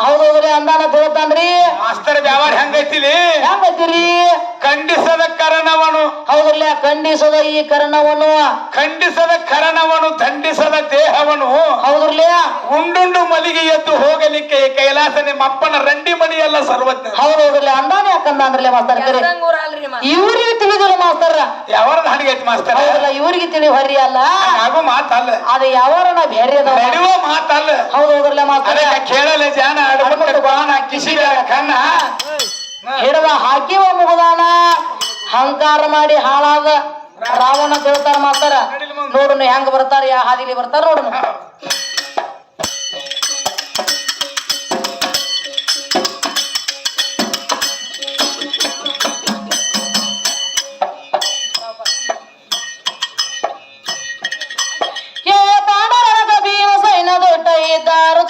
ಹೌದೌದ್ರಿ ಅಂದಾನ ತಿಳ್ತಾನ್ರಿ ಮಾಸ್ತರ್ ವ್ಯವಹಾರ ಹೆಂಗೈತಿಲಿ? ಹೆಂಗೈತಿರಿ? ಖಂಡಿಸದ ಕರಣವನು. ಹೌದಲ್ಲ ಖಂಡಿಸದ ಈ ಕರಣವನು. ಖಂಡಿಸದ ಕರಣವನು ದಂಡಿಸದ ದೇಹವನು. ಹೌದ್ರಲ್ಲ? ಉಂಡುಂಡು ಮಲಿಗೆ ಎದ್ದು ಹೋಗಲಿಕ್ಕೆ ಈ ಕೈಲಾಸ ನಿಮ್ಮ ಅಪ್ಪನ ರಂಡಿ ಮಣಿಯಲ್ಲ ಸರ್ವಜ್ಞ. ಹೌದೌದ್ರಲ್ಲ ಅಂದಾನ ಯಾಕಂದ್ರಲ್ಲ ಮಾಸ್ತರ್ ಇವ್ರಿಗೆ ತಿಳಿದಿಲ್ಲ ಮಾಸ್ತರ್. ಯಾವರ ಹಣಿಗೈತಿ ಮಾಸ್ತರ್? ಹೌದಲ್ಲ ಇವ್ರಿಗೆ ತಿಳಿ ಹರಿ ಅಲ್ಲ? ಹಾಗೂ ಮಾತಲ್ಲ. ಅದು ನಾ ಬೇರೆ ನಡೆಯುವ ಮಾತಲ್ಲ. ಹೌದೌದಲ್ಲ ಮಾಸ್ತರ್. ಅದಕ್ಕೆ ಕೇಳಲೆ ಜಾನ ಅಡುಬಿಟ್ಟು ಬಾಣ ಕಿಸಿದ ಕಣ್ಣ. ಹಿಡದ ಹಾಕಿವ ಮುಗದಾನ. ಹಂಕಾರ ಮಾಡಿ ಹಾಳಾದ ರಾವಣ ಕೇಳ್ತಾರ ಮಾಸ್ತರ. ನೋಡನು ಹೆಂಗ ಬರ್ತಾರ, ಯಾ ಹಾದಿಲಿ ಬರ್ತಾರ ನೋಡನು. ಏ ಪಾಂಡವರದ ಭೀಮ ಸೈನ್ಯ ದೊಡ್ಡ ಇದ್ದಾರು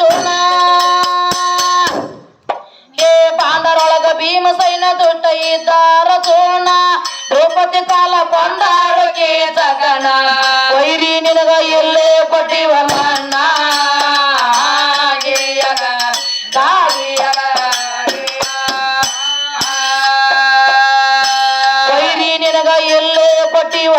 ದೊಡ್ಡ ಇದ್ದಾರ ಜೋಣ ದ್ರೌಪದಿ ಕಾಲ ಕೊಂದಾಳಗೆ ಜಗಣ ವೈರಿ ನಿನಗ ಎಲ್ಲೇ ಕೊಟ್ಟಿವ ಮಣ್ಣ ಗಿರಿಯಗ, ದಾರಿಯಗ, ವೈರಿ ನಿನಗ ಎಲ್ಲೇ ಕೊಟ್ಟಿವ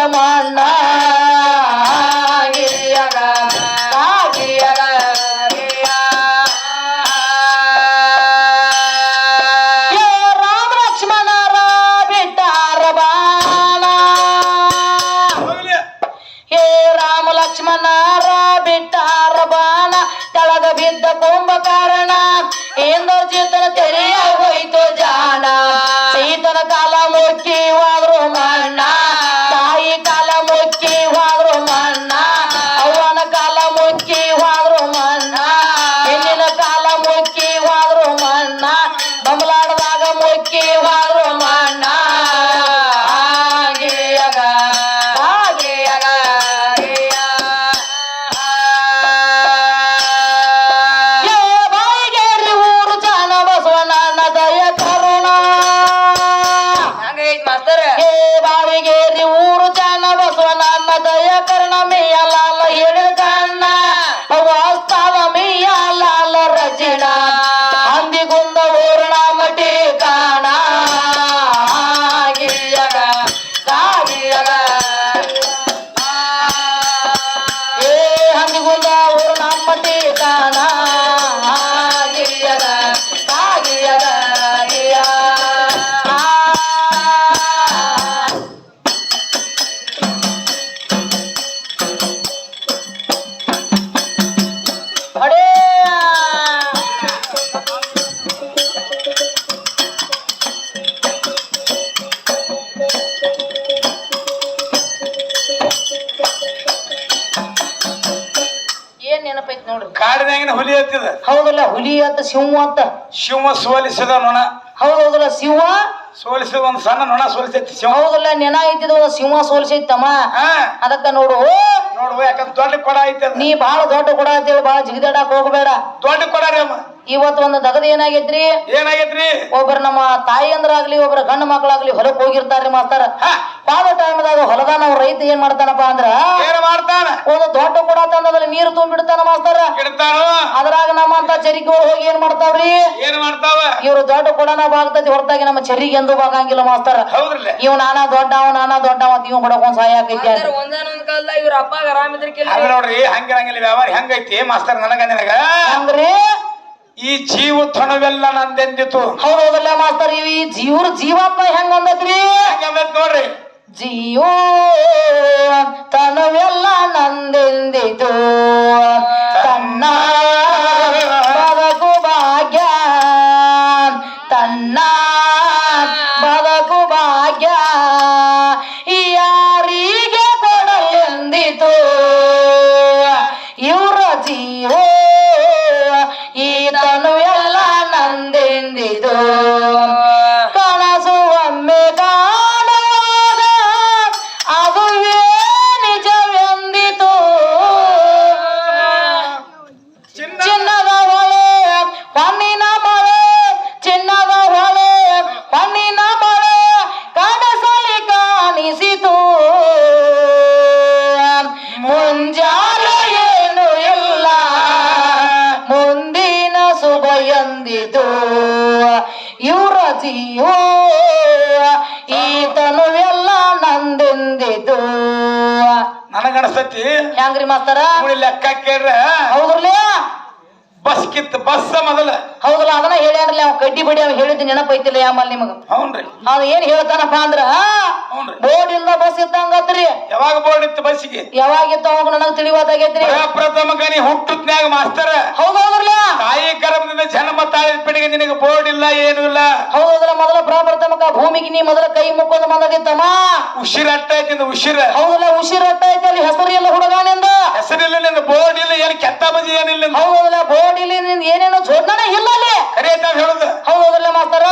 ನೋಡ್ರಿ ಕಾಡಿನಾಗಿನ ಹುಲಿ ಹತ್ತಿದ ಹೌದಲ್ಲ ಹುಲಿ ಅಂತ ಸಿಂಹ ಅಂತ ಶಿವ ಸೋಲಿಸಿದ ನೊಣ. ಹೌದಲ್ಲ ಸಿಂಹ? ಸೋಲಿಸಿದ ಒಂದು ಸಣ್ಣ ನೊಣ ಸೋಲಿಸೈತಿ ಶಿವ ಹೌದಲ್ಲ ನೆನ ಐತಿದ ಒಂದು ಸಿಂಹ ಸೋಲಿಸೈತಮ್ಮ. ಹಾ. ಅದಕ್ಕ ನೋಡು ನೋಡು ಯಾಕಂದ್ರೆ ದೊಡ್ಡ ಕೊಡ ಐತೆ ನೀ ಬಾಳ ದೊಡ್ಡ ಕೊಡ ಅಂತೇಳಿ ಬಾಳ ಜಿಗಿದಾಡಕ್ ಹೋಗ್ಬೇಡ. ದೊಡ್ಡ ಕೊಡ ರೀ ಅಮ್ಮ. ಇವತ್ತು ಒಂದು ದಗದ ಏನಾಗೈತ್ರಿ? ಏನಾಗೈತ್ರಿ? ಒಬ್ಬರ ನಮ್ಮ ತಾಯಿ ಅಂದ್ರಾಗ್ಲಿ ಒಬ್ಬರ ಗಂಡ ಮಕ್ಕಳಾಗ್ಲಿ ಹೊಲಕ್ ಹೋಗಿರ್ತಾರ್ರಿ ಮಾಸ್ತಾರ. ಪಾದ ಟೈಮ್ದಾಗ ಹೊಲದಾಗ ನಾವು ರೈತ ಏನ್ ಮಾಡ್ತಾನಪ್ಪ ಅಂದ್ರ ಏನ್ ಮಾಡ್ತಾನ? ಒಂದು ದೊಡ್ಡ ಕೂಡ ತಂದದಲ್ಲಿ ನೀರು ತುಂಬಿಡ್ತಾನ ಮಾಸ್ತಾರ. ಅದ್ರಾಗ ನಮ್ಮಂತ ಚರಿಕೆಗಳು ಹೋಗಿ ಏನ್ ಮಾಡ್ತಾವ್ರಿ? ಏನ್ ಮಾಡ್ತಾವ? ಇವ್ರು ದೊಡ್ಡ ಕೊಡನ ಬಾಗ್ತತಿ ಹೊರತಾಗಿ ನಮ್ಮ ಚರಿಗೆ ಎಂದು ಬಾಗಂಗಿಲ್ಲ ಮಾಸ್ತಾರ. ಹೌದ್ರಲ್ಲ? ಇವ್ ನಾನಾ ದೊಡ್ಡವ ನಾನಾ ದೊಡ್ಡವ ಅವ ಇವ್ ಬಡಕೊಂಡ್ ಸಹಾಯ ಆಗೈತಿ ಕಾಲದಾಗ ಇವ್ರ ಅಪ್ಪಾಗ ಆರಾಮಿದ್ರಕಿಲ್ಲ ಹಂಗ ನೋಡ್ರಿ ಹಂಗಿರಂಗಿಲ್ಲ ವ್ಯವಹಾರ ಹೆಂಗೈತಿ ಮಾಸ್ತರ್ ನನಗ ನಿನಗ? ಅಂದ್ರಿ? ಈ ಜೀವ ತಣವೆಲ್ಲ ನಂದೆಂದಿತು ಹೌದಲ್ಲ ಮಾಸ್ತರ್ ಈ ಜೀವ್ರ ಜೀವಾತ್ಮ ಹೆಂಗ್ ಅಂದತ್ರಿ? ಜೀವೋ ತನವೆಲ್ಲ ನಂದೆಂದಿತು? ನಂದೆಂದಿತು ಯುವರಾಜಿಯೋ ಜೀವೋ ಈತನು ಎಲ್ಲ ನಂದೆಂದಿತು ನನಗನಸ್ತತಿ? ಹೆಂಗ್ರಿ ಮಾಸ್ತರ? ಲೆಕ್ಕ ಕೇಳ್ರ? ಹೌದ್ರಲ್ಲ? ಬಸ್ ಕಿತ್ ಬಸ್ ಮೊದಲ. ಹೌದಲ್ಲ ಅದನ್ನ ಹೇಳ್ಯಾನ್ರಲ್ಲ ಅವ್ ಕಡ್ಡಿ ಬಡಿ ಅವ್ ಹೇಳಿದ್ ನೆನಪೈತಿಲ್ಲ ಯಾಮಲ್ ನಿಮಗ? ಹೌನ್ರಿ. ಅವ್ ಏನ್ ಹೇಳ್ತಾನಪ್ಪ ಅಂದ್ರ. ಬೋರ್ಡ್ ಇಲ್ದ ಬಸ್ ಇದ್ದಂಗತ್ರಿ. ಯಾವಾಗ ಬೋರ್ಡ್ ಇತ್ತು ಬಸ್ಸಿಗೆ? ಯಾವಾಗಿತ್ತು ಅವಾಗ ನನಗ್ ತಿಳಿವಾದಾಗೈತ್ರಿ. ಪ್ರಥಮ ಗಣಿ ಹುಟ್ಟುತ್ನ್ಯಾಗ ಮಾಸ್ತರ. ಹೌದೌದ್ರಲ್ಲ ತಾಯಿ ಗರ್ಭದಿಂದ ಜನ್ಮ ತಾಳಿದ ಪಿಡಿಗೆ ನಿನಗೆ ಬೋರ್ಡ್ ಇಲ್ಲ ಏನು ಇಲ್ಲ. ಹೌದಾದ್ರೆ ಮೊದಲ ಪ್ರಾಪ್ರಥಮಕ ಭೂಮಿಗೆ ನೀ ಮೊದಲ ಕೈ ಮುಕ್ಕೊಂಡು ಬಂದದಿತ್ತಮ್ಮ ಉಸಿರಟ್ಟ ಐತಿ ಉಸಿರ. ಹೌದಲ್ಲ ಉಸಿರಟ್ಟ ಐತಿ ಅಲ್ಲಿ ಹೆಸರು ಎಲ್ಲ ಹುಡುಗಾನಿಂದ ಹೆಸರಿಲ್ಲ ನಿನ್ನ ಬೋರ್ಡ್ ಇಲ್ಲ ಏನು ಕೆತ್ತ ಬಜಿ ಏನಿಲ್ಲ. ಹೌದಲ್ಲ ಬೋರ್ಡ್ ಇಲ್ಲ ನಿನ್ ಏನೇನೋ ಜೋಡ್ನ ಇಲ್ಲ ಅಲ್ಲಿ. ಕರೆ ಹೇಳುದು. ಹೌದಲ್ಲ ಮಾಸ್ತರ.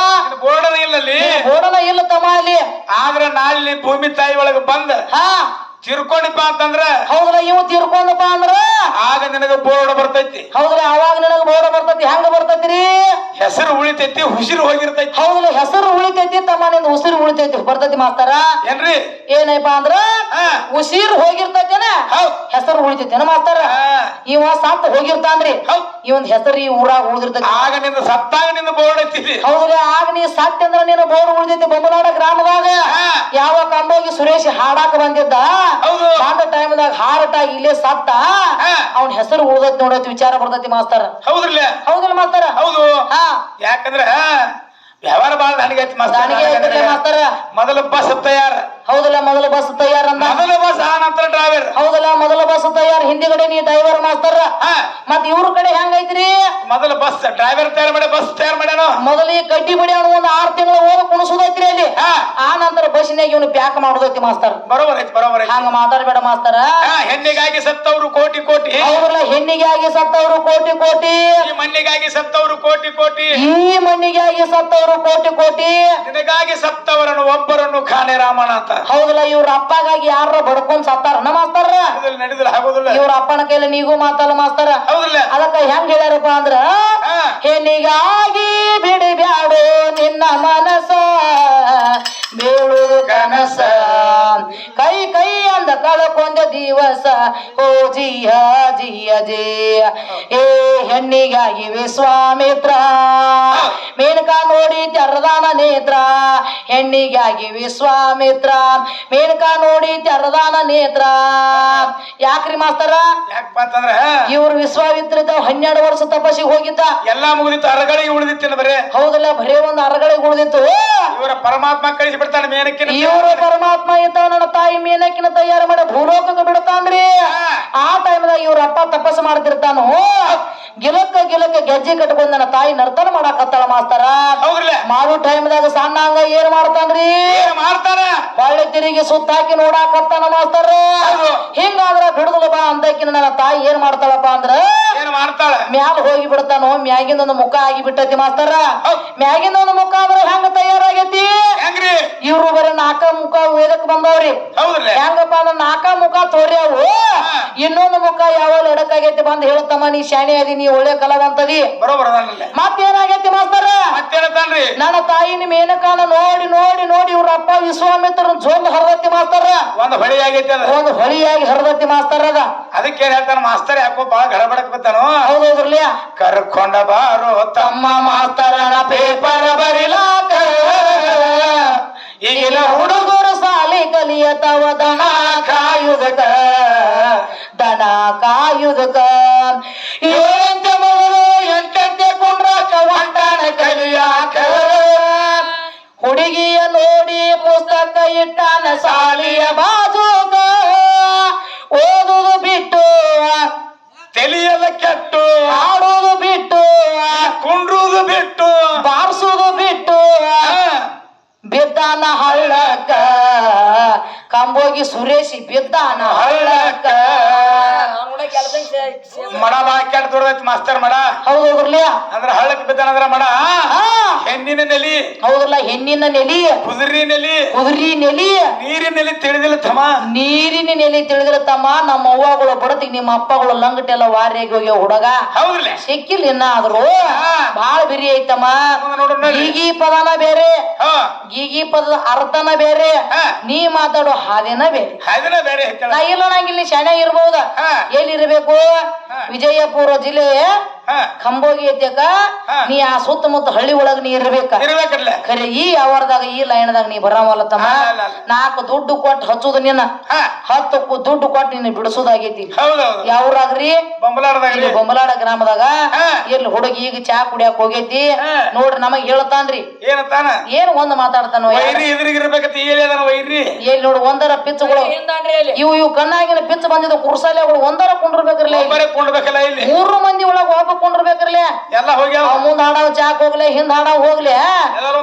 ಬೋರ್ಡ್ ಇಲ್ಲ ಅಲ್ಲಿ. ಬೋರ್ಡನ ಇಲ್ಲ ತಮ್ಮ ಅಲ್ಲಿ. ಆದ್ರೆ ನಾಳೆ ಭೂಮಿ ತಾಯಿ ಒಳಗೆ ಬಂದ. ಹಾ. ತಿರ್ಕೊಂಡಿಪ್ಪ ಅಂತಂದ್ರ. ಹೌದಲ್ಲ ಇವ್ ತಿರ್ಕೊಂಡಪ್ಪ ಅಂದ್ರ. ಆಗ ನಿನಗ ಬೋರ್ಡ್ ಬರ್ತೈತಿ. ಹೌದಲ್ಲ ಅವಾಗ ನಿನಗ ಬೋರ್ಡ್ ಬರ್ತೈತಿ ಹೆಂಗ ಬರ್ತೈತ್ರಿ ಹೆಸರು ಉಳಿತೈತಿ ಉಸಿರು ಹೋಗಿರ್ತೈತಿ. ಹೌದು ಹೆಸರು ಉಳಿತೈತಿ ತಮ್ಮ ನಿಂದ ಉಸಿರು ಉಳಿತೈತಿ. ಬರ್ತೈತಿ ಮಾಸ್ತರ. ಏನ್ರಿ? ಏನಪ್ಪ ಅಂದ್ರ. ಉಸಿರು ಹೋಗಿರ್ತೈತೇನ? ಹೆಸರು ಉಳಿತೈತೇನ ಮಾಸ್ತರ. ಇವ ಸತ್ ಹೋಗಿರ್ತಾನ್ರಿ. ಈ ಇವನ್ ಹೆಸರು ಈ ಊರಾಗ ಉಳಿದಿರ್ತೈತಿ. ಆಗ ನಿನ್ನ ಸತ್ತಾಗ ನಿಂದ ಬೋರ್ಡ್ ಐತಿ ಹೌದ್ರಿ ಆಗ ನೀ ಸತ್ ಅಂದ್ರ ನಿನ್ನ ಬೋರ್ಡ್ ಉಳಿದೈತಿ. ಬೊಮ್ಮನಾಡ ಗ್ರಾಮದಾಗ ಹಾ. ಯಾವ ಕಂಬೋಗಿ ಸುರೇಶ್ ಹಾಡಾಕ ಬಂದಿದ್ದ? ಹೌದು. ಬಂದ ಟೈಮ್ದಾಗ ಹಾರಟ ಇಲ್ಲೇ ಸತ್ತ ಅವ್ನ ಹೆಸರು ಉಳ್ದತ್ ನೋಡತ್ ವಿಚಾರ ಬರ್ತೈತಿ ಮಾಸ್ತರ. ಹೌದ್ರಲ್ಲ? ಹೌದಿಲ್ಲ ಮಾಸ್ತರ? ಹೌದು. ಹಾ. ಯಾಕಂದ್ರ ವ್ಯವಹಾರ ಬಾಳ ನನಗೆ ಮಾಸ್ತರ? ಮೊದಲ ಬಸ್ ತಯಾರ. ಹೌದಲ್ಲ ಮೊದಲ ಬಸ್ ತಯಾರ ಮೊದಲ ಬಸ್ ಆ ನಂತರ ಡ್ರೈವರ್ ಹೌದಲ್ಲ ಮೊದಲ ಬಸ್ ತಯಾರ ಹಿಂದಿಗಡೆ ನೀ ಡ್ರೈವರ್ ಮಾಸ್ತರ ಮತ್ ಇವ್ರ ಕಡೆ ಹೆಂಗೈತ್ರಿ? ಮೊದಲ ಬಸ್ ಡ್ರೈವರ್ ತಯಾರು ಮಾಡಿ ಬಸ್ ತಯಾರು ಮಾಡ್ಯಾನ? ಮೊದಲ ಈ ಕಡ್ಡಿ ಬಡಿ ಒಂದ್ ಆರ್ ತಿಂಗಳ ಓದ ಕುಣಿಸೋದೈತ್ರಿ ಅಲ್ಲಿ. ಆ ನಂತರ ಬಸ್ನಾಗ ಇವನು ಪ್ಯಾಕ್ ಮಾಡುದೈತಿ ಮಾಸ್ತರ್ ಬರೋಬರ್ ಐತಿ ಬರೋಬರ್ ಐತಿ. ಹಂಗ ಮಾತಾಡ್ಬೇಡ ಮಾಸ್ತರ ಹೆಣ್ಣಿಗಾಗಿ ಸತ್ತವರು ಕೋಟಿ ಕೋಟಿ. ಅವ್ರಲ್ಲ ಹೆಣ್ಣಿಗಾಗಿ ಸತ್ತವರು ಕೋಟಿ ಕೋಟಿ. ಈ ಮಣ್ಣಿಗಾಗಿ ಸತ್ತವರು ಕೋಟಿ ಕೋಟಿ. ಈ ಮಣ್ಣಿಗಾಗಿ ಸತ್ತವರು ಕೋಟಿ ಕೋಟಿ. ನಿನಗಾಗಿ ಸತ್ತವರನ್ನು ಒಬ್ಬರನ್ನು ಖಾನೆ ರಾಮನಾಥ. ಹೌದಲ್ಲ ಇವ್ರ ಅಪ್ಪಗಾಗಿ ಯಾರ ಬಡ್ಕೊಂಡ್ ಸತ್ತಾರ. ಮಾಸ್ತಾರ? ನಡೆದಿಲ್ಲ ಆಗೋದಿಲ್ಲ. ಇವ್ರ ಅಪ್ಪನ ಕೈಲಿ ನೀಗೂ ಮಾತಲ್ಲ ಮಾಸ್ತಾರ. ಹೌದಿಲ್ಲ. ಅದಕ್ಕ ಹೆಂಗ್ ಹೇಳ್ಯಾರಪ್ಪ ಅಂದ್ರ ಹಾ. ದಿವಸ ಓ ಜಿಯ ಜಿಯ ಜಿಯ ಏ ಹೆಣ್ಣಿಗಾಗಿ ವಿಶ್ವಾಮಿತ್ರ ಮೇನಕಾ ನೋಡಿ ತೆರದಾನ ನೇತ್ರ. ಹೆಣ್ಣಿಗಾಗಿ ವಿಶ್ವಾಮಿತ್ರ ಮೇನಕಾ ನೋಡಿ ತೆರದಾನ ನೇತ್ರ. ಯಾಕ್ರಿ ಮಾಸ್ತರ? ಇವ್ರು ವಿಶ್ವಾಮಿತ್ರ ಹನ್ನೆರಡು ವರ್ಷ ತಪಸ್ಸಿಗೆ ಹೋಗಿದ್ದ. ಎಲ್ಲಾ ಮುಗಿದಿತ್ತು ಅರಗಳಿಗೆ ಉಳಿದಿತ್ತಿನ ಬರೇ? ಹೌದಲ್ಲ ಬರೇ ಒಂದು ಅರಗಳಿಗೆ ಉಳಿದಿತ್ತು. ಇವರ ಪರಮಾತ್ಮ ಕಳಿಸಿ ಬಿಡ್ತಾನೆ ಮೇನಕ್ಕಿನ ಇವರು ಪರಮಾತ್ಮ ಇದ್ದ ನನ್ನ ತಾಯಿ ಮೇನಕ್ಕಿನ ತಯಾರು ಮಾಡಿ ಭೂಲೋಕಕ್ಕೆ ಬಿಡ್ತಾನ್ರಿ ಆ ಟೈಮ್ದಾಗ ಇವ್ರ ಅಪ್ಪ ತಪಸ್ಸು ಮಾಡ್ತಿರ್ತಾನು. ಗಿಲಕ್ಕ ಗಿಲಕ್ಕ ಗೆಜ್ಜೆ ಕಟ್ಕೊಂಡ್ ನನ್ನ ತಾಯಿ ನರ್ತನ ಮಾಡಾಕತ್ತಾಳ ಮಾಸ್ತರ. ಮಾಡು ಟೈಮ್ದಾಗ ಸಣ್ಣ ಹಂಗ ಏನ್ ಮಾಡ್ತಾನ್ರಿ? ಮಾಡ್ತಾರ ಹೊಳ್ಳೆ ತಿರುಗಿ ಸುತ್ತಾಕಿ ನೋಡಾಕತ್ತಾನ ಮಾಸ್ತರ. ಹಿಂಗಾದ್ರ ಬಿಡುದಿಲ್ಲ ಬಾ ಅಂದಕಿನ ನನ್ನ ತಾಯಿ ಏನ್ ಮಾಡ್ತಾಳಪ್ಪ ಅಂದ್ರ ಏನ್ ಮಾಡ್ತಾಳ? ಮ್ಯಾಲ ಹೋಗಿ ಬಿಡ್ತಾನೋ ಮ್ಯಾಗಿಂದ ಒಂದು ಮುಖ ಆಗಿ ಬಿಟ್ಟತಿ ಮಾಸ್ತರ. ಮ್ಯಾಗಿಂದ ಒಂದು ಮುಖ ಆದ್ರೆ ಹೆಂಗ ತಯಾರಾಗೈತಿ? ಇವ್ರು ಬರೀ ನಾಕ ಮುಖ ವೇದಕ್ ಬಂದವ್ರಿ. ಹೆಂಗಪ್ಪ ಅಂದ್ರೆ ನಾಕ ಮುಖ ತೋರ್ಯಾವು ಇನ್ನೊಂದು ಮುಖ ಯಾವಾಗ ಎಡಕ್ಕಾಗೈತಿ ಬಂದ್ ಹೇಳ್ತಮ್ಮ ನೀ ಶಾಣೆ ಅದಿ ನೀ ಒಳ್ಳೆ ಕಲಾವಂತದಿ ಮತ್ತೇನಾಗೈತಿ ಮಾಸ್ತರ? ನನ್ನ ತಾಯಿ ನಿಮ್ ಏನಕಾನ ನೋಡಿ ನೋಡಿ ನೋಡಿ ಇವ್ರ ಅಪ್ಪ ವಿಶ್ವಾಮಿತ್ರ ಜೋಲ್ ಹರದತ್ತಿ ಮಾಸ್ತರ. ಒಂದು ಹೊಳಿಯಾಗಿ ಹರದತ್ತಿ ಮಾಸ್ತರ. ಅದ. ಅದಕ್ಕೆ ಏನ್ ಹೇಳ್ತಾನ ಮಾಸ್ತರ್ ಯಾಕೋ ಬಾಳ ಗಡಬಡಕ್ ಬಿತ್ತಾನು ಹೌದೌದ್ರಲ್ಲ ಕರ್ಕೊಂಡ ಬಾರೋ ತಮ್ಮ ಮಾಸ್ತರಣ ಮಾಸ್ತರನ ಪೇಪರ್ ಬರಿಲಾಕ ಈಗಿನ ಹುಡುಗರು ಸಾಲಿ ಕಲಿಯತವ ದನ ಕಾಯುದಕ. ದನ ಕಾಯುದಕ. ಎಂತ ಮಗಳು ಎಂಟಂತೆ ಕುಂಡ್ರಾಕ ಒಂಟಾಣ ಕಲಿಯಾಕ ಹುಡುಗಿಯ ನೋಡಿ ಪುಸ್ತಕ ಇಟ್ಟಾನ ಸಾಲಿಯ ಬಾಜುಕ ಕಂಬೋಗಿ ಸುರೇಶಿ ಬಿದ್ದಾನ ಹಳ್ಳಕ್ಕ. ಮಡ ಬಾ ಕೆಟ್ಟ ದೊಡ್ಡದೈತಿ ಮಾಸ್ತರ್ ಮಡ. ಹೌದು ಅಂದ್ರ ಹಳ್ಳಕ್ ಬಿದ್ದಾನಂದ್ರ ಮಡ. ಹೆಣ್ಣಿನ ನೆಲಿ ಹೌದಲ್ಲ ಹೆಣ್ಣಿನ ನೆಲಿ ಕುದುರಿ ನೆಲಿ ಕುದುರಿ ನೆಲಿ ನೀರಿನ ನೆಲಿ ತಿಳಿದಿಲ್ಲ ತಮ್ಮ. ನೀರಿನ ನೆಲಿ ತಿಳಿದಿಲ್ಲ ತಮ್ಮ. ನಮ್ಮ ಅವ್ವಗಳು ಬಡತಿಗೆ ನಿಮ್ಮ ಅಪ್ಪಗಳು ಲಂಗಟೆಲ್ಲ ವಾರಿಯಾಗಿ ಹೋಗಿ ಹುಡುಗ. ಹೌದಿಲ್ಲ ಸಿಕ್ಕಿಲ್ಲ ಇನ್ನ ಆದ್ರು. ಬಾಳ ಬಿರಿ ಐತಮ್ಮ. ಗೀಗಿ ಪದನ ಬೇರೆ. ಗೀಗಿ ಪದದ ಅರ್ಥನ ಬೇರೆ. ನೀ ಮಾತಾಡೋ ಹಾದಿನ ಬೇರೆ. ಹಾದಿನ ಬೇರೆ ಇಲ್ಲ ನಂಗೆ ಇಲ್ಲಿ ಶಾಣೆ ಇರ್ಬೋದ ಹಾ. ಎಲ್ಲಿರ್ಬೇಕು. ವಿಜಯಪುರ ಜಿಲ್ಲೆಯ ಹಾ. ಕಂಬೋಗಿ ಐತ್ಯಾಕ ನೀ ಆ ಸುತ್ತಮುತ್ತ ಹಳ್ಳಿ ಒಳಗ ನೀ ಇರ್ಬೇಕ. ಇರ್ಬೇಕಲ್ಲ. ಖರೆ ಈ ಅವರ್ದಾಗ ಈ ಲೈನ್ದಾಗ ನೀ ಬರಾಮಲ್ಲ ತಮ್ಮ. ನಾಲ್ಕು ದುಡ್ಡು ಕೊಟ್ಟು ಹಚ್ಚುದ ನಿನ್ನ. ಹಾ. ಹತ್ತು ದುಡ್ಡು ಕೊಟ್ಟು ನಿನ್ನ ಬಿಡಿಸೋದಾಗೈತಿ. ಯಾವ್ರಾಗ್ರಿ? ಬೊಂಬಲಾಡದಾಗ ಇಲ್ಲಿ ಬೊಮ್ಮಲಾಡ ಗ್ರಾಮದಾಗ ಎಲ್ಲಿ ಇಲ್ಲಿ ಹುಡುಗಿ ಈಗ ಚಾ ಕುಡಿಯಾಕ ಹೋಗೈತಿ. ನೋಡ್ರಿ ನಮಗ್ ಹೇಳ್ತಾನ್ರಿ. ಏನ್ ಒಂದ್ ಮಾತಾಡ್ತಾನ ಎಲ್ಲಿ ನೋಡು ಒಂದರ ಪಿಚ್ಚಗಳು. ಇವ್ ಇವ್ ಇವು ಇವು ಕಣ್ಣಾಗಿನ ಪಿಚ್ಚ ಬಂದಿದ್ದು ಕುರ್ಸಾಲೆಗಳು ಒಂದರ ಕುಂಡ್ರಬೇಕ್ರಲ್ಲ ಕೊಂಡ್ಬೇಕಲ್ಲ ಇಲ್ಲಿ? ಮೂರು ಮಂದಿ ಒಳಗ ಒಬ್ಬ ಕುಂಡ್ರಬೇಕ್ರಲ್ಲ ಎಲ್ಲ ಹೋಗ್ಯಾವ ಮುಂದ ಹಾಡಾವ್ ಚಾಕ್ ಹೋಗ್ಲಿ ಹಿಂದ ಹಾಡಾವ್ ಹೋಗ್ಲಿ.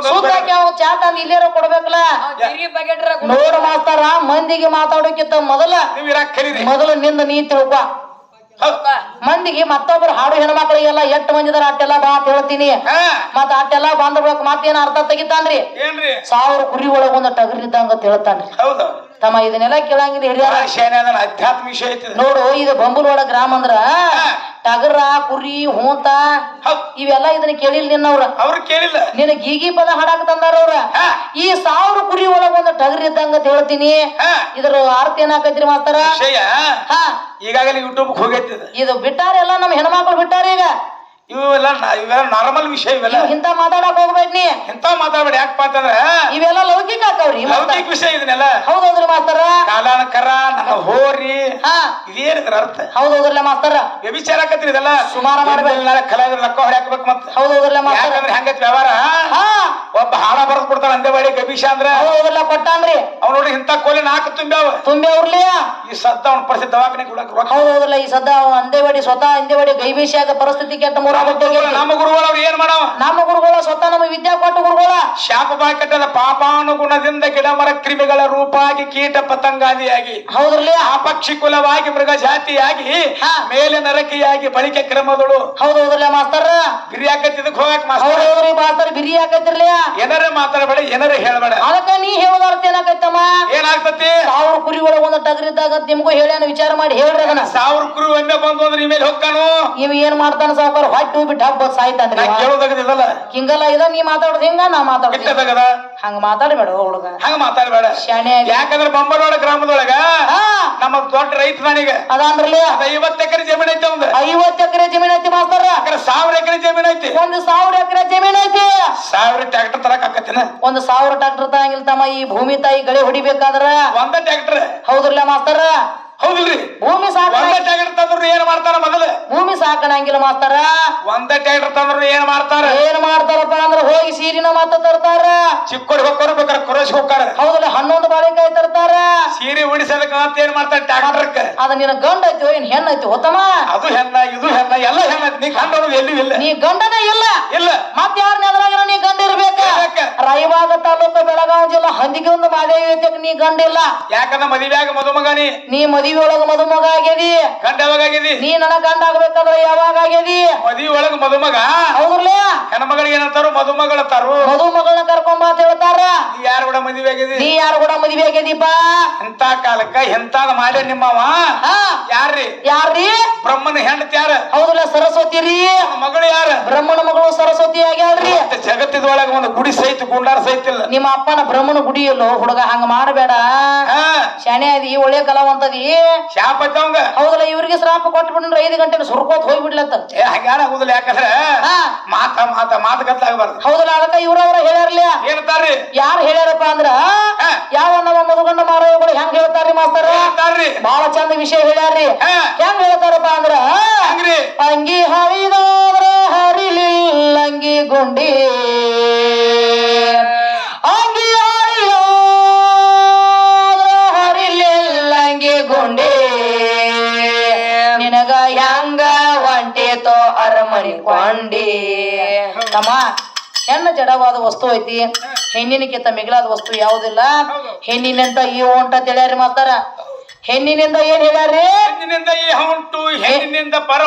ಸುತ್ತಾಕಿ ಅವ್ ಚಾ ತಂದ್ ಇಲ್ಲೇರ ಕೊಡ್ಬೇಕಲ್ಲ? ನೋಡ್ ಮಾಸ್ತಾರ ಮಂದಿಗೆ ಮಾತಾಡೋಕ್ಕಿಂತ ಮೊದಲ ಮೊದಲು ನಿಂದ ನೀ ತಿಳ್ಕೊ. ಮಂದಿಗೆ ಮತ್ತೊಬ್ರು ಹಾಡು ಹೆಣ್ಮಕ್ಳಿಗೆಲ್ಲ ಎಷ್ಟ್ ಮಂದಿದಾರ ಅಟ್ಟೆಲ್ಲ ಬಾ ಅಂತ ಹೇಳ್ತೀನಿ. ಹಾ. ಮತ್ತ ಅಟ್ಟೆಲ್ಲ ಬಂದ ಬಳಕ ಮತ್ತೇನ್ ಅರ್ಥ ತೆಗಿತಾನ್ರಿ? ಏನ್ರಿ? ಸಾವಿರ ಕುರಿ ಒಳಗೊಂದು ಟಗರ್ ಇದ್ದಂಗ ಅಂತ ಹೇಳ್ತಾನ್ರಿ. ಹೌದು. ತಮ್ಮ ಇದನ್ನೆಲ್ಲ ಕೇಳಂಗಿಲ್ಲ ಹಿರಿಯರ. ಅಧ್ಯಾತ್ಮ ವಿಷಯ ಐತಿ ಇದು. ನೋಡು ಇದು ಬಂಬುರೋಡ ಗ್ರಾಮ ಅಂದ್ರ ಟಗರ ಕುರಿ ಹೂಂತ ಇವೆಲ್ಲ ಇದನ್ನ ಕೇಳಿಲ್ಲ ನಿನ್ನವ್ರ. ಅವ್ರು ಕೇಳಿಲ್ಲ. ನಿನ್ನ ಗೀಗಿ ಪದ ಹಾಡಾಕ ತಂದಾರ ಅವ್ರ. ಈ ಸಾವಿರ ಕುರಿ ಒಳಗ ಒಂದು ಟಗರ್ ಇದ್ದಂಗ ಅಂತ ಹೇಳ್ತೀನಿ. ಇದ್ರ ಅರ್ಥ ಏನಾಕೈತ್ರಿ ಮಾಸ್ತಾರ? ಈಗಾಗಲೇ ಯೂಟ್ಯೂಬ್ ಹೋಗೈತಿ ಇದು. ಬಿಟ್ಟಾರೆ ಬಿಟ್ಟಾರ ಎಲ್ಲ ನಮ್ಮ ಹೆಣ್ಮಕ್ಳು ಬಿಟ್ಟಾರೆ ಈಗ. ಇವೆಲ್ಲ ನ- ಇವೆಲ್ಲ ನಾರ್ಮಲ್ ವಿಷಯ ಇವೆಲ್ಲ. ಇವ್ ಇಂತ ಮಾತಾಡಕ್ ಹೋಗ್ಬೇಡ್ ನೀ. ಇಂತ ಮಾತಾಡ್ಬೇಡಿ ಯಾಕಪ್ಪ ಅಂತಂದ್ರ ಇವೆಲ್ಲ ಲೌಕಿಕ ಆಕವ್ರಿ. ಲೌಕಿಕ ವಿಷಯ ಇದನ್ನೆಲ್ಲ. ಹೌದೌದ್ರಿ ಮಾಸ್ತರ? ಕಾಲಾನಕರ ನನ್ನ ಹೋರಿ. ಹಾ. ಇದೇನಿದ್ರ ಅರ್ಥ? ಹೌದೌದ್ರಲ್ಲ ಮಾಸ್ತರ? ವ್ಯಭಿಚಾರಕತ್ರಿ ಇದೆಲ್ಲ. ಸುಮಾರ ಮಾಡ್ಬೇಡಿ. ನಾಳೆ ಕಲಾವಿದ್ರ ರೊಕ್ಕ ಹೊಡ್ಯಾಕ್ಬೇಕು ಮತ್ತೆ? ಹೌದೌದ್ರಲ್ಲ ಮಾಸ್ತರ? ಯಾಕಂದ್ರೆ ಹೆಂಗೈತಿ ವ್ಯವಹಾರ? ಹಾ. ಒಬ್ಬ ಹಾಡ ಬರೆದು ಕೊಡ್ತಾನ ಅಂದೇ ಬಾಡಿ ಗಬೀಶ ಅಂದ್ರ. ಹೌದೌದ್ರಲ್ಲ ಕೊಟ್ಟಾನ್ರಿ. ಅವ್ನು ನೋಡಿ ಇಂತ ಕೋಲಿ ನಾಲ್ಕು ತುಂಬ್ಯಾವ. ತುಂಬಿ ಈ ಸದ್ದ ಅವ್ನ ಪರಿಸ್ಥಿತಿ ದವಾಖಾನೆ ಕೊಡಕ್ ರೊಕ್ಕ ಹೌದಲ್ಲ ಈ ಸದ್ದ ಅಂದೇವಾಡಿ ಸ್ವತಃ ಅಂದೇವಾಡಿ ಗೈಬೇಶಿಯಾಗ ಪರಿಸ್ಥಿತಿ ಕೆಟ್ಟ ಮೂರ. ನಮ್ಮ ಗುರುಗಳು ಏನ್ ಮಾಡವ? ನಮ್ಮ ಗುರುಗಳ ಸ್ವತಃ ನಮ್ಮ ವಿದ್ಯಾ ಕೊಟ್ಟ ಗುರುಗಳ ಶಾಪ ಬಾಕಟ್ಟದ ಪಾಪಾನುಗುಣದಿಂದ ಗಿಡ ಮರ ಕ್ರಿಮಿಗಳ ರೂಪಾಗಿ ಕೀಟ ಪತಂಗಾದಿಯಾಗಿ ಹೌದ್ರಲ್ಲಿ? ಆ ಪಕ್ಷಿ ಕುಲವಾಗಿ ಮೃಗ ಜಾತಿಯಾಗಿ ಹಾ. ಮೇಲೆ ನರಕಿಯಾಗಿ ಬಳಿಕೆ ಕ್ರಮಗಳು ಹೌದೌದ್ರಲ್ಲ ಮಾಸ್ತರ? ಬಿರಿಯಾಕತ್ತಿದಕ್ ಹೋಗಕ್ ಮಾಸ್ತರ? ಹೌದೌದ್ರಿ ಮಾಸ್ತರ ಬಿರಿ ಹಾಕೈತಿರ್ಲಿ ಏನಾರ ಮಾತಾಡಬೇಡ ಏನಾರ ಹೇಳಬೇಡ. ಅದಕ್ಕ ನೀ ಹೇಳೋದ ಅರ್ಥ ಏನಾಕೈತಮ್ಮ ಏನಾಗ್ತತಿ? ಸಾವಿರ ಕುರಿ ಒಳಗ ಒಂದ ಟಗರಿದ್ದಾಗ ಇದ್ದಾಗ ನಿಮಗೂ ಹೇಳ್ಯಾನ ವಿಚಾರ ಮಾಡಿ ಹೇಳ್ರಿ ಅದನ್ನ. ಸಾವಿರ ಕುರಿ ಒಮ್ಮೆ ಬಂದು ಅಂದ್ರೆ ಇಮೇಲೆ ಹೊಕ್ಕಾನು ಇವ್ ಏನ್ ಮಾಡ್ತಾನ ಸಾವುಕಾರ ಹೊಟ್ಟು ಬಿಟ್ಟು ಹಬ್ಬ ಸಾಯ್ತಾನ್ರಿ ನಾ ಇವ. ಕೇಳೋದಾಗದಿಲ್ಲ ಹಿಂಗಲ್ಲ ಇದ ನೀ ಮಾತಾಡೋದ್ ಹಿಂಗ? ನಾ ಮಾತಾಡೋದ್ ಕೆಟ್ಟದಾಗದ ಹಂಗ ಮಾತಾಡಬೇಡ ಹುಡುಗ ಹಂಗ ಮಾತಾಡಬೇಡ ಶಾಣೆ. ಯಾಕಂದ್ರೆ ಬಂಬರವಾಡ ಗ್ರಾಮದೊಳಗ ನಮ್ಮ ದೊಡ್ಡ ರೈತ ನಾನೀಗ. ಅದಾನ್ರಲಿ ಅದ ಐವತ್ತು ಎಕರೆ ಜಮೀನ್ ಐತೆ ಒಂದು ಐವತ್ತು ಎಕರೆ ಜಮೀನ್ ಐತಿ ಮಾಸ್ತರ. ಸಾವಿರ ಎಕರೆ ಜಮೀನ್ ಐತಿ. ಒಂದು ಸಾವಿರ ಎಕರೆ ಜಮೀನ್ ಐತಿ. ಸಾವಿರ ಟ್ರ್ಯಾಕ್ಟರ್ ತರಕ್ ಆಕತ್ತಿನ. ಒಂದು ಸಾವಿರ ಟ್ರಾಕ್ಟರ್ ತರಂಗಿಲ್ಲ ತಮ್ಮ ಈ ಭೂಮಿ ತಾಯಿ ಗಳೆ ಹೊಡಿಬೇಕಾದ್ರ. ಒಂದ ಟ್ರಾಕ್ಟರ್ ಹೌದ್ರಲ್ಲ ಮಾಸ್ತರ? ಹೌದ್ರಿ ಭೂಮಿ ಸಾಕ ಟ್ರ್ಯಾಕ್ಟರ್ ತಂದ್ರು ಏನ್ ಮಾಡ್ತಾರ ಭೂಮಿ ಸಾಕಣಂಗಿಲ್ಲ ಮಾಡ್ತಾರ ಒಂದ ಟ್ರ್ಯಾಕ್ಟರ್ ತಂದ್ರು ಏನ್ ಮಾಡ್ತಾರ? ಏನ್ ಮಾಡ್ತಾರಪ್ಪ ಅಂದ್ರ ಹೋಗಿ ಸೀರಿನ ಮಾತ ತರ್ತಾರ. ಚಿಕ್ಕೋಡಿ ಹೋಗ್ಕೊಂಡು ಬೇಕಾರೆ ಕೊರೋಸಿ ಹೋಗ್ತಾರ. ಹೌದಲ್ಲ ಹನ್ನೊಂದು ಬಾಳೆಕಾಯಿ ತರ್ತಾರ. ಸೀರೆ ಉಡಿಸೋದಕ್ಕ ಅಂತ ಏನ್ ಮಾಡ್ತಾರೆ ಟ್ಯಾಕ್ಟರ್ ಅದ ನಿನ್ನ ಗಂಡ ಐತಿ ಏನ್ ಹೆಣ್ಣ ಐತಿ ಹೋತಮ್ಮ ಅದು ಹೆಣ್ಣ ಇದು ಹೆಣ್ಣ ಎಲ್ಲ ಹೆಣ್ಣ ಐತಿ. ನೀ ಗಂಡ ಎಲ್ಲೂ ಇಲ್ಲ. ನೀ ಗಂಡನೇ ಇಲ್ಲ. ಇಲ್ಲ. ಮತ್ತೆ ಯಾರ ನೆಲದಾಗ ನೀ ಗಂಡ ಇರ್ಬೇಕ? ರೈವಾಗ ರಾಯಬಾಗ ತಾಲೂಕು ಬೆಳಗಾವಿ ಜಿಲ್ಲಾ ಹಂದಿಗೆ ಒಂದು ಮಾದೇವಿ ಐತಿ ನೀ ಗಂಡ ಇಲ್ಲ. ಯಾಕಂದ್ರೆ ಮದುವೆಯಾಗ ಮದುಮಗ ನೀ ಮದುವೆ ಒಳಗ ಮದುಮಗ ಆಗ್ಯದಿ. ಗಂಡ ಯಾವಾಗ ಆಗಿದಿ ನೀ ನನ್ನ ಗಂಡ ಆಗ್ಬೇಕಾದ್ರ ಯಾವಾಗ ಆಗ್ಯದಿ ಮದಿ ಒಳಗ ಮದುಮಗ? ಹೌದ್ರಲ್ಲ ಹೆಣ್ಮಗಳಿಗೆ ಏನಂತಾರು ಮದುಮಗಳ ತರು ಮದುಮಗಳನ್ನ ಕರ್ಕೊಂಬ ಅಂತ ಹೇಳ್ತಾರ. ಯಾರು ಕೂಡ ಮದುವೆ ಆಗ್ಯದಿ ನೀ ಯಾರು ಕೂಡ ಮದುವೆ ಆಗ್ಯದಿಪ್ಪ ಎಂತ ಕಾಲಕ್ಕ ಎಂತಾದ ಮಾಡ್ಯ ನಿಮ್ಮವ? ಯಾರ್ರಿ? ಯಾರ್ರಿ? ಬ್ರಹ್ಮನ ಹೆಂಡತಿ ಯಾರ? ಹೌದಲ್ಲ ಸರಸ್ವತಿ ರೀ. ಮಗಳು ಯಾರ? ಬ್ರಹ್ಮನ ಮಗಳು ಸರಸ್ವತಿ ಆಗ್ಯಾಳ್ರಿ. ಜಗತ್ತಿದೊಳಗ ಒಂದು ಗುಡಿ ಸಹಿತ ಗುಂಡಾರ ಸಹಿತ ಇಲ್ಲ. ನಿಮ್ಮ ಅಪ್ಪನ ಬ್ರಹ್ಮನ ಗುಡಿ ಇಲ್ಲೋ ಹುಡುಗ ಹಂಗ ಮಾಡಬೇಡ. ಶಾಣೆ ಅದಿ ಒಳ್ಳೆ ಕಲಾವಂತದಿ. ಶಾಪ ಹೌದಲ್ಲ ಇವ್ರಿಗೆ ಶ್ರಾಪ ಕೊಟ್ಬಿಟ್ರೆ ಐದು ಗಂಟೆಗೆ ಸುರ್ಕೋತ್ ಹೋಗ್ಬಿಡ್ಲತ್ತ. ಏ ಹಂಗಾರ ಆಗುದಿಲ್ಲ ಯಾಕಂದ್ರೆ ಹಾ. ಮಾತ ಮಾತ ಮಾತು ಗತ್ತಾಗಬಾರ್ದು ಹೌದಲ್ಲ ಅದಕ್ಕ ಇವ್ರವ್ರ ಹೇಳ್ಯಾರಲ್ಲ ಏನಂತಾರ್ರಿ? ಯಾರು ಹೇಳ್ಯಾರಪ್ಪ ಅಂದ್ರ. ಯಾವ ನಮ್ಮ ಮಧುಗಂಡ ಮಾರಾಯಗಳು ಹೆಂಗ್ ಹೇಳ್ತಾರ್ರಿ ಮಾಸ್ತರ? ಬಹಳ ಚಂದ ವಿಷಯ ಹೇಳ್ಯಾರ್ರಿ. ಹೆಂಗ್ ಹೇಳ್ತಾರಪ್ಪ ಅಂದ್ರ ಅಂಗಿ ಅಂಗಿ ಹರಿಲಿ ಲಂಗಿ ಗುಂಡಿ. ತಮ್ಮ ಹೆಣ್ಣು ಜಡವಾದ ವಸ್ತು ಐತಿ. ಹೆಣ್ಣಿನಕ್ಕಿಂತ ಮಿಗಿಲಾದ ವಸ್ತು ಯಾವುದಿಲ್ಲ. ಹೆಣ್ಣಿನಿಂದ ಈ ಹೊಂಟ ತಿಳಿಯಾರಿ ಮಾತಾರ ಹೆಣ್ಣಿನಿಂದ ಏನ್ ಹೇಳ್ಯಾರಿ ಹೆಣ್ಣಿನಿಂದ ಈ ಹೊಂಟು ಹೆಣ್ಣಿನಿಂದ ಪರ